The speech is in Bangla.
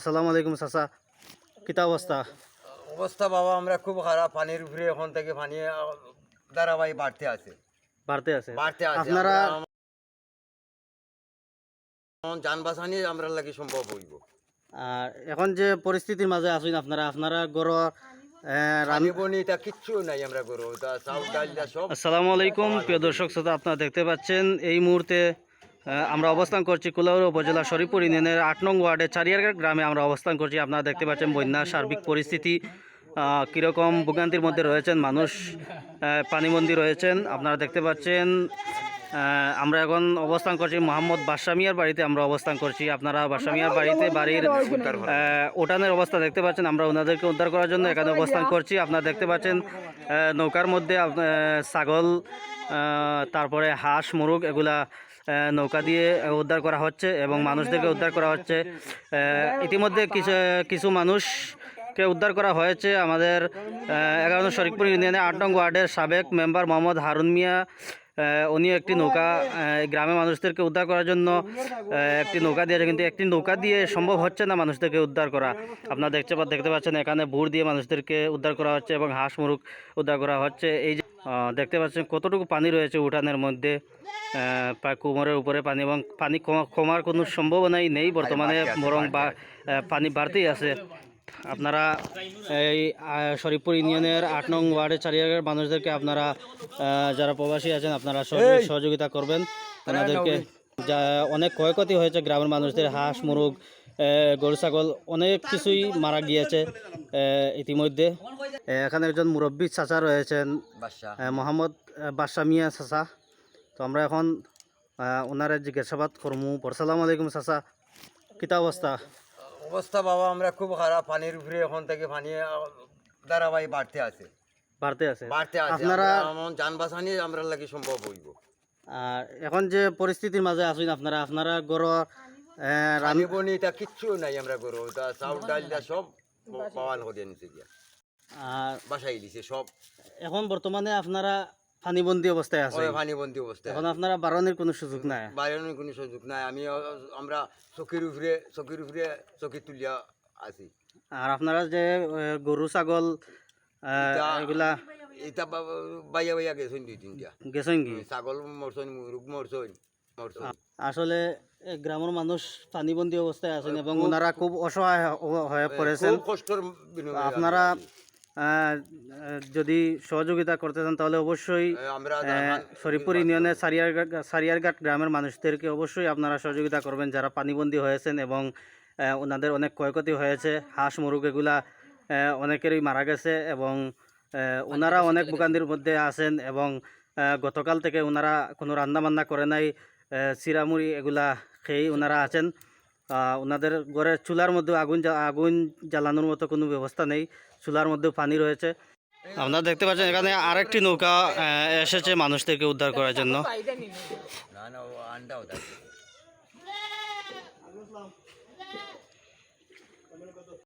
আসসালামু আলাইকুম চাচা। কিতা অবস্থা? অবস্থা বাবা আমরা খুব খারাপ। পানির উপরে এখন থেকে পানি ধারাবাহিক বাড়তে আছে। বাড়তে আছে? বাড়তে আছে। আপনারা যান আমরা লাগি সম্ভব হইব। আর এখন যে পরিস্থিতির মাঝে আছেন আপনারা আপনারা গড় আসসালামু আলাইকুম প্রিয় দর্শক শ্রোতা আপনারা দেখতে পাচ্ছেন এই মুহূর্তে আমরা অবস্থান করছি কুলাউড়া উপজেলা শরীফপুর ইউনিয়নের আট নং ওয়ার্ডের চারিয়ারঘাট গ্রামে আমরা অবস্থান করছি। আপনারা দেখতে পাচ্ছেন বন্যার সার্বিক পরিস্থিতি কীরকম ভোগান্তির মধ্যে রয়েছেন মানুষ পানিবন্দী রয়েছেন। আপনারা দেখতে পাচ্ছেন আমরা এখন অবস্থান করছি মোহাম্মদ বাসামিয়ার বাড়িতে, আমরা অবস্থান করছি। আপনারা বাসামিয়ার বাড়িতে বাড়ির উঠানের অবস্থা দেখতে পাচ্ছেন। আমরা ওনাদেরকে উদ্ধার করার জন্য এখানে অবস্থান করছি। আপনারা দেখতে পাচ্ছেন নৌকার মধ্যে ছাগল তারপরে হাঁস, মুরগ, এগুলা নৌকা দিয়ে উদ্ধার করা হচ্ছে এবং মানুষদেরকে উদ্ধার করা হচ্ছে। ইতিমধ্যে কিছু কিছু মানুষকে উদ্ধার করা হয়েছে। আমাদের এগারো শরীফপুর ইউনিয়নের আট নং ওয়ার্ডের সাবেক মেম্বার মোহাম্মদ হারুন মিয়া উনিও একটি নৌকা আহ, গ্রামের মানুষদেরকে উদ্ধার করার জন্য একটি নৌকা দিয়েছে। কিন্তু একটি নৌকা দিয়ে সম্ভব হচ্ছে না মানুষদেরকে উদ্ধার করা। আপনারা দেখতে দেখতে পাচ্ছেন এখানে ভুর দিয়ে মানুষদেরকে উদ্ধার করা হচ্ছে এবং হাঁস মুরগ উদ্ধার করা হচ্ছে। এই দেখতে পাচ্ছেন কতটুকু পানি রয়েছে উঠানের মধ্যে। কোমরের উপরে পানি এবং পানি কমা- কমার কোনো সম্ভাবনাই নেই বর্তমানে বরং বা পানি বাড়তেই আছে। আপনারা এই শরীফপুর ইউনিয়নের আট নং ওয়ার্ডের চারিয়াগের মানুষদেরকে আপনারা যারা প্রবাসী আছেন আপনারা সহযোগি- সহযোগিতা করবেন। তাদেরকে যা অনেক ক্ষয়ক্ষতি হয়েছে গ্রামের মানুষদের হাঁস মুরগ গরু ছাগল অনেক কিছুই মারা গিয়েছে। ইতিমধ্যে। এখানে একজন মুরব্বী চাচা রয়েছেন মোহাম্মদ বাদশা মিয়া চাচা। তো আমরা এখন ওনারে জিজ্ঞাসাবাদ করমু। সালাম আলাইকুম চাচা। কিতা অবস্থা? অবস্থা বাবা আমরা খুব খারাপ। পানির উপরে এখন থেকে পানি ধারাবাহিক বাড়তে আছে। বাড়তে আছে? বাড়তে আছে। আপনারা যান বাসানি আমরা লাগি সম্ভব হইব। আর এখন যে পরিস্থিতির মাঝে আছেন আপনারা আপনারা গড় রানি বনি এটা কিচ্ছু নাই আমরা তা চাউল ডাল সব পাওয়ান করে নিচে দিয়া আর বাসাই দিছে সব এখন বর্তমানে আপনারা পানিবন্দি অবস্থায় আছে পানি অবস্থায় এখন আপনারা বারণের কোনো সুযোগ নাই? বাইরের কোনো সুযোগ নাই। আমি আমরা চকির উপরে চকির উপরে চকি তুলিয়া আছি। আর আপনারা যে গরু ছাগল এগুলা এটা বাইয়া বাইয়া গেছেন দুই তিনটা। গেছেন কি? ছাগল মরছন মুরগ মরছন। আসলে গ্রামের মানুষ পানিবন্দি অবস্থায় আছেন এবং ওনারা খুব অসহায় হয়ে পড়েছেন। আপনারা যদি সহযোগিতা করতে চান তাহলে অবশ্যই শরীফপুর ইউনিয়নের সারিয়ারঘাট সারিয়ারঘাট গ্রামের মানুষদেরকে অবশ্যই আপনারা সহযোগিতা করবেন যারা পানিবন্দী হয়েছেন এবং ওনাদের অনেক ক্ষয়ক্ষতি হয়েছে। হাঁস মুরগ এগুলা অনেকেরই মারা গেছে এবং ওনারা অনেক ভোগান্তির মধ্যে আছেন এবং গতকাল থেকে ওনারা কোনো রান্না বান্না করে নাই। চিরামুড়ি এগুলা খেয়েই ওনারা আছেন। ওনাদের ঘরের চুলার মধ্যে আগুন আগুন জ্বালানোর মতো কোনো ব্যবস্থা নেই। চুলার মধ্যেও পানি রয়েছে। আপনারা দেখতে পাচ্ছেন এখানে আরেকটি নৌকা এসেছে মানুষদেরকে উদ্ধার করার জন্য।